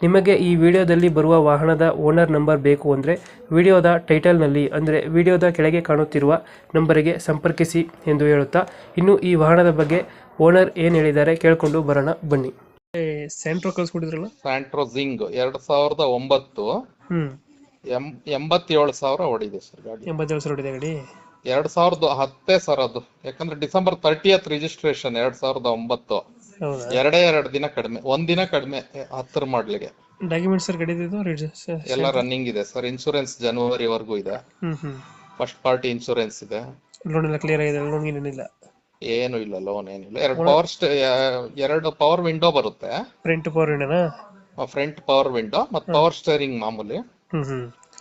ನಿಮಗೆ ಈ ವಿಡಿಯೋದಲ್ಲಿ ಬರುವ ವಾಹನದ ಓನರ್ ನಂಬರ್ ಬೇಕು ಅಂದರೆ ವಿಡಿಯೋದ ಟೈಟಲ್ನಲ್ಲಿ ಅಂದರೆ ವಿಡಿಯೋದ ಕೆಳಗೆ ಕಾಣುತ್ತಿರುವ ನಂಬರಿಗೆ ಸಂಪರ್ಕಿಸಿ ಎಂದು ಹೇಳುತ್ತಾ ಇನ್ನು ಈ ವಾಹನದ ಬಗ್ಗೆ ಓನರ್ ಏನು ಹೇಳಿದ್ದಾರೆ ಕೇಳಿಕೊಂಡು ಬರೋಣ ಬನ್ನಿ. ಸೆಂಟ್ರೋ ಕಳಿಸ್ಕೊಟ್ಟಿದ್ರಲ್ಲ? ಸ್ಯಾಂಟ್ರೋ ಜಿಂಗ್ ಎರಡ್ ಸಾವಿರದ ಒಂಬತ್ತು. ಹ್ಞೂ ಎಂ ಎಂಬತ್ತೇಳು ಸಾವಿರ ಹೊಡಿದೆ ಸರ್ ಗಾಡಿ. ಎಂಬತ್ತೇಳು ಸಾವಿರ ಹೊಡಿದೆ ಗಾಡಿ? ಎರಡ್ ಸಾವಿರದ ಹತ್ತೇ ಸರ್ ಅದು. ಯಾಕಂದ್ರೆ ಡಿಸೆಂಬರ್ ತರ್ಟಿಯತ್ ರಿಜಿಸ್ಟ್ರೇಷನ್ ಎರಡ್ ಸಾವಿರದ ಒಂಬತ್ತು. ಎರಡೇ ಎರಡು ದಿನ ಕಡಿಮೆ ಒಂದ್ ದಿನ ಕಡಿಮೆ ಹತ್ತರ ಮಾಡ್ಲಿಗೆ ಡಾಕ್ಯುಮೆಂಟ್ ಸರ್ ಕಡಿದಿದ್ದು ಎಲ್ಲ ರನ್ನಿಂಗ್ ಇದೆ ಸರ್ ಇನ್ಶೂರೆನ್ಸ್ ಜನವರಿ ವರೆಗೂ ಇದೆ ಫಸ್ಟ್ ಪಾರ್ಟಿ ಇನ್ಶೂರೆನ್ಸ್ ಇದೆ. ಲೋನ್ ಎಲ್ಲ ಕ್ಲಿಯರ್ ಆಗಿದೆ ಲೋನ್ ಏನಿಲ್ಲ. ಏನು ಇಲ್ಲ ಲೋನ್ ಏನಿಲ್ಲ ಎರಡು ಪವರ್ ಎರಡು ಪವರ್ ವಿಂಡೋ ಬರುತ್ತೆ. ಫ್ರಂಟ್ ಪವರ್ ಏನಾ ಫ್ರಂಟ್ ಪವರ್ ವಿಂಡೋ ಮತ್ತೆ ಪವರ್ ಸ್ಟೇರಿಂಗ್ ಮಾಮೂಲಿ.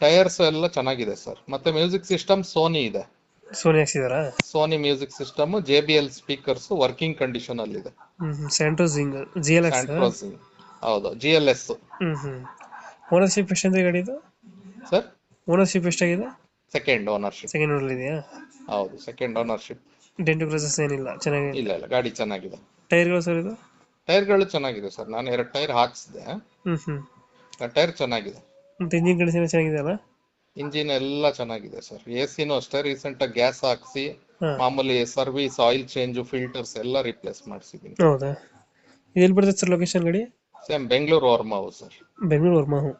ಟೈರ್ಸ್ ಎಲ್ಲ ಚೆನ್ನಾಗಿದೆ ಸರ್. ಮತ್ತೆ ಮ್ಯೂಸಿಕ್ ಸಿಸ್ಟಮ್ ಸೋನಿ ಇದೆ. Sony ಹಾಕ್ಸಿದಾರಾ? Sony music system J B L speakers working condition ಅಲ್ಲಿ ಇದೆ Santro Xing G L S. ಹೌದು ಜಿ ಎಲ್ ಎಸ್ ಓನರ್ಶಿಪ್ ಎಷ್ಟಂದ್ರೆ ಗಾಡಿದು? ಸರ್ ಓನರ್ಶಿಪ್ ಎಷ್ಟಾಗಿದೆ? ಸೆಕೆಂಡ್ ಓನರ್ಶಿಪ್ ಸೆಕೆಂಡ್ ಓನರ್ ಇದೆಯಾ? ಹೌದು ಸೆಕೆಂಡ್ ಓನರ್ಶಿಪ್ ಡೆಂಟು ಕ್ರಸಸ್ ಏನಿಲ್ಲ ಚೆನ್ನಾಗಿ ಇಲ್ಲ ಇಲ್ಲ ಗಾಡಿ ಚೆನ್ನಾಗಿದೆ. ಟೈರ್ಗಳು ಸರ್ ಇದು? ಟೈರ್ಗಳು ಚೆನ್ನಾಗಿದೆ ಸರ್ ನಾನು ಎರಡು ಟೈರ್ ಹಾಕ್ಸಿದೆ. ಟೈರ್ ಚೆನ್ನಾಗಿದೆ. ಮತ್ತು ಇಂಜಿನ್ ಕಂಡೀಷನ್ ಚೆನ್ನಾಗಿದೆ ಅಲ್ಲ ಇಂಜಿನ್ ಎಲ್ಲ ಚೆನ್ನಾಗಿದೆ ಸರ್. ಎ ಸಿನೂ ಅಷ್ಟೇ ರೀಸೆಂಟ್ ಆಗಿ ಗ್ಯಾಸ್ ಹಾಕ್ಸಿ ಹಾಂ. ಮಾಮೂಲಿ ಸರ್ವಿಸ್ ಆಯಿಲ್ ಚೇಂಜ್ ಫಿಲ್ಟರ್ಸ್ ಎಲ್ಲ ರಿಪ್ಲೇಸ್ ಮಾಡಿಸಿದ್ದೀನಿ ಹೌದಾ? ಇದು ಎಲ್ಲಿ ಬರ್ತದೆ ಸರ್ ಲೊಕೇಶನ್ ಗಾಡಿ? ಸೇಮ್ ಬೆಂಗಳೂರು ವರ್ಮಾವು ಸರ್. ಬೆಂಗಳೂರು ವರ್ಮಾಹು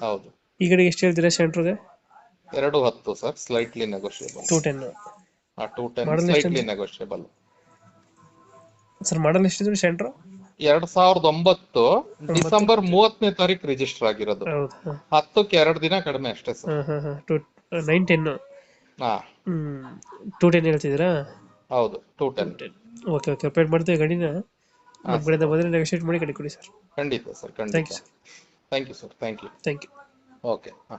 ಹೌದು. ಈ ಕಡೆ ಎಷ್ಟು ಹೇಳ್ತೀರಾ ಸೆಂಟ್ರಿಗೆ ಎರಡು ಹತ್ತು sir slightly negotiable two ten two ten Model slightly negotiable sir model ಎಷ್ಟಿದ್ರು centre ಎರಡ್ ಸಾವಿರದ ಒಂಬತ್ತು ಡಿಸೆಂಬರ್ ಮೂವತ್ತನೇ ತಾರೀಕು ರಿಜಿಸ್ಟರ್ ಆಗಿರೋದು. ಹೌದಾ. ಹತ್ತಕ್ಕೆ ಎರಡ್ ದಿನ ಕಡಿಮೆ ಅಷ್ಟೇ ಸರ್. ನೈನ್ ಹ್ಞೂ ಟೂ ಟೆನ್ ಹೇಳ್ತಿದ್ದೀರಾ? ಹೌದು two ten. Okay okay. Update ಮಾಡ್ತೀವಿ ಗಾಡಿನ ನಮ್ಮ ಕಡೆಯಿಂದ ಬಂದರೆ ನೆಗೋಷಿಯೇಟ್ ಮಾಡಿ ಗಾಡಿ ಕೊಡಿ ಸರ್. ಖಂಡಿತ ಸರ್ ಥ್ಯಾಂಕ್ ಖಂಡಿತ. You sir thank you sir thank you thank you okay ಹಾ.